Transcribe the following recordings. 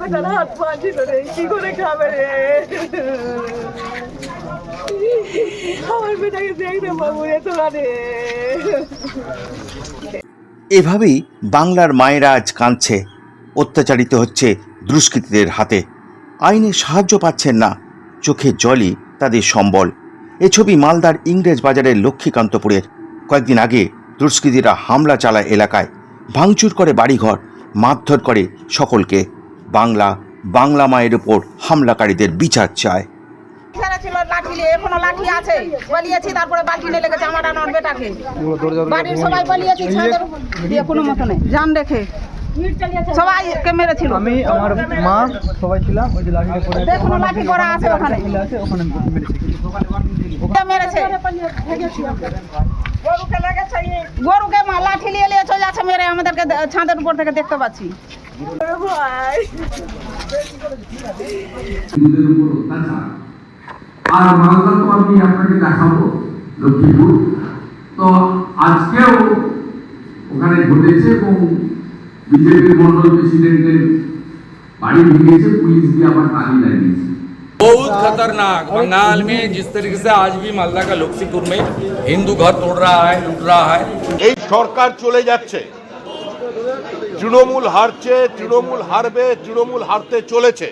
Better হাত পা ছিল রে কি করে খাবে রে আমার বেটাকে দেখতে তোরা রে এভাবেই বাংলার মায়েরা আজ কাঁদছে। অত্যাচারিত হচ্ছে দুষ্কৃতীদের হাতে। আইনে সাহায্য পাচ্ছেন না। চোখে জলই তাদের সম্বল। এ ছবি মালদার ইংরেজ বাজারের লক্ষ্মীকান্তপুরের। কয়েকদিন আগে দুষ্কৃতীরা হামলা চালায় এলাকায় ভাঙচুর করে বাড়িঘর মারধর করে সকলকে। বাংলা বাংলা মায়ের ওপর হামলাকারীদের বিচার চায়। ছেড়ে ছিল লাঠি নিয়ে এখনও লাঠি আছে। বলিয়েছি তারপরে বালতি নিয়ে লেগেছে আমার আনার বেটাকে বাড়ির সবাই বলিয়েছি ছাদের দিয়ে কোনো মতো জান রেখে সবাইকে মেরেছিল। আমি আমার মা সবাই ছিলাম ওই যে লাঠিটা পরে দেখুন লাঠি করা আছে ওখানে। আছে ওখানে মেরেছি। আছে মেরে আমাদেরকে ছাদের উপর থেকে দেখতে পাচ্ছি। আর মালদা তো আমি আপনাকে দেখাবো, লক্ষ্মীপুর। তো আজকেও ওখানে ঘটেছে এবং বিজেপির মন্ডল প্রেসিডেন্টের বাড়ি ভেঙেছে, পুলিশ দিয়ে আবার তালি লাগিয়েছে। बहुत खतरनाक बंगाल में जिस तरीके से आज भी मालदा का लोकसीपुर में हिंदू घर तोड़ रहा है लूट रहा है এই সরকার চলে যাচ্ছে তৃণমূল হারছে তৃণমূল হারবে তৃণমূল হারতে চলেছে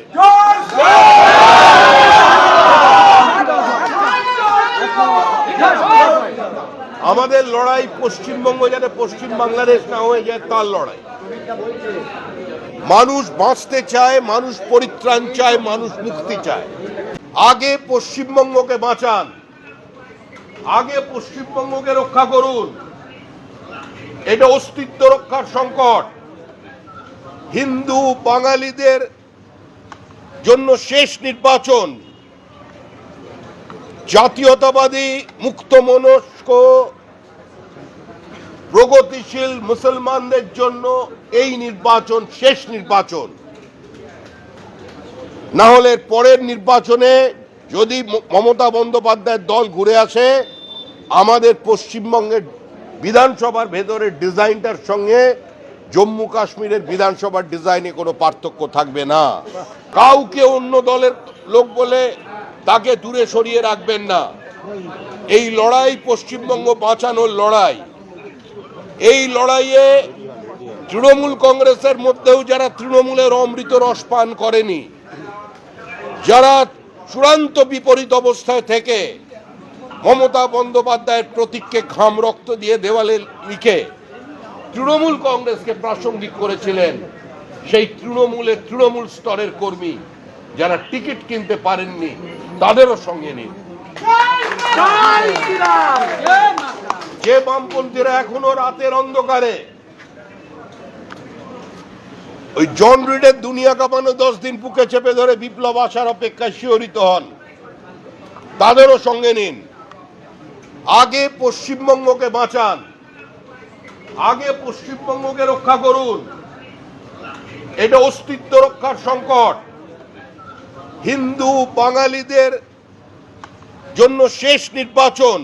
আমাদের লড়াই পশ্চিমবঙ্গ যাতে পশ্চিম বাংলাদেশ না হয়ে যায় তার লড়াই মানুষ বাঁচতে চায়, মানুষ পরিত্রাণ চায়, মানুষ মুক্তি চায়। আগে পশ্চিমবঙ্গকে বাঁচান। আগে পশ্চিমবঙ্গকে রক্ষা করুন। এটা অস্তিত্ব রক্ষার সংকট। হিন্দু বাঙালিদের জন্য শেষ নির্বাচন। জাতীয়তাবাদী মুক্ত মনস্ক প্রগতিশীল মুসলমানদের জন্য এই নির্বাচন শেষ নির্বাচন। না হলে পরের নির্বাচনে যদি মমতা বন্দ্যোপাধ্যায়ের দল ঘুরে আসে, আমাদের পশ্চিমবঙ্গের বিধানসভার ভেতরের ডিজাইনটার সঙ্গে জম্মু কাশ্মীরের বিধানসভার ডিজাইনে কোনো পার্থক্য থাকবে না। কাউকে অন্য দলের লোক বলে তাকে দূরে সরিয়ে রাখবেন না। এই লড়াই পশ্চিমবঙ্গ বাঁচানোর লড়াই। এই লড়াইয়ে তৃণমূল কংগ্রেসের মধ্যেও যারা তৃণমূলের অমৃত রস পান করেনি, যারা চূড়ান্ত বিপরীত অবস্থায় থেকে মমতা বন্দ্যোপাধ্যায়ের প্রতীককে ঘাম রক্ত দিয়ে দেওয়ালে লিখে তৃণমূল কংগ্রেসকে প্রাসঙ্গিক করেছিলেন সেই তৃণমূলের তৃণমূল স্তরের কর্মী যারা টিকিট কিনতে পারেননি, তাদেরও সঙ্গে নিন। যে বামপন্থীরা এখনও রাতের অন্ধকারে, ওই জন রিডের দুনিয়া কাঁপানো দশ দিন বুকে চেপে ধরে বিপ্লব আসার অপেক্ষায় শিহরিত হন। তাদেরও সঙ্গে নিন। আগে পশ্চিমবঙ্গকে বাঁচান। আগে পশ্চিমবঙ্গকে রক্ষা করুন। এটা অস্তিত্ব রক্ষার সংকট। হিন্দু বাঙালিদের জন্য শেষ নির্বাচন।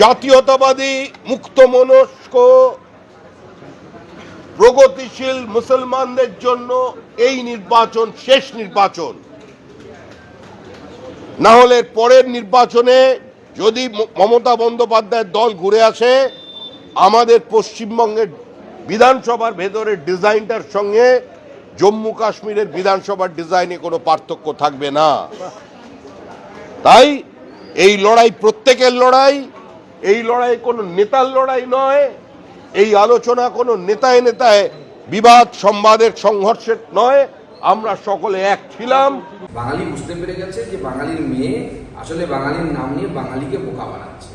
জাতীয়তাবাদী মুক্ত মনস্ক প্রগতিশীল মুসলমানদের জন্য এই নির্বাচন শেষ নির্বাচন। না হলে পরের নির্বাচনে যদি মমতা বন্দ্যোপাধ্যায়ের দল ঘুরে আসে, আমাদের পশ্চিমবঙ্গের বিধানসভার ভেতরের ডিজাইনটার সঙ্গে জম্মু কাশ্মীরের বিধানসভার ডিজাইনে কোনো পার্থক্য থাকবে না। তাই এই লড়াই, প্রত্যেকের লড়াই এই লড়াই কোনো নেতার লড়াই নয়, এই আলোচনা কোনো নেতায় নেতায়, বিবাদ সম্বাদের সংঘর্ষের নয়, আমরা সকলে এক ছিলাম। বাঙালি বুঝতে পেরে গেছে যে বাঙালির মেয়ে আসলে বাঙালির নাম নিয়ে বাঙালিকে বোকা বানাচ্ছে।